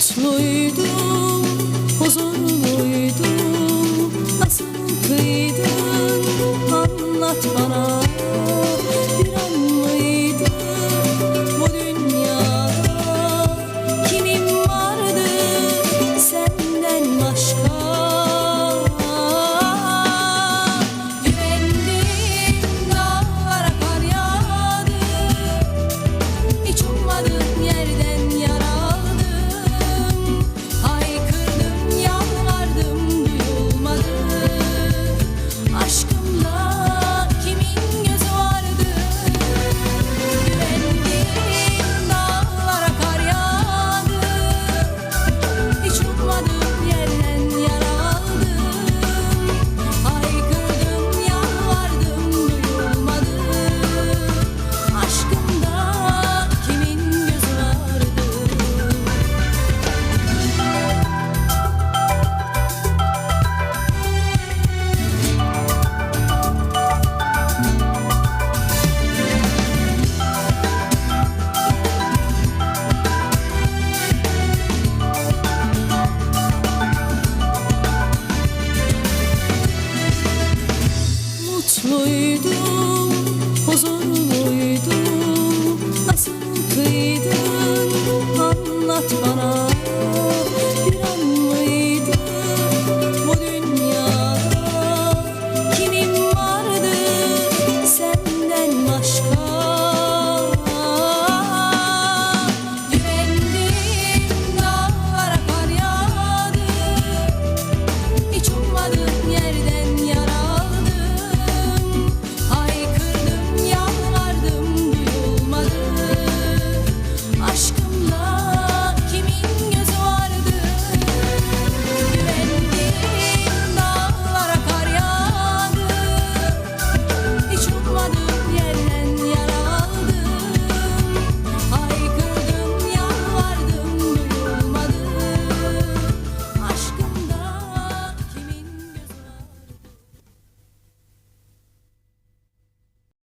Mutluydum, huzurluydum. Asıl kıydın, anlat bana. mutluydum, huzurluydum Nasıl kıydın? Anlat bana.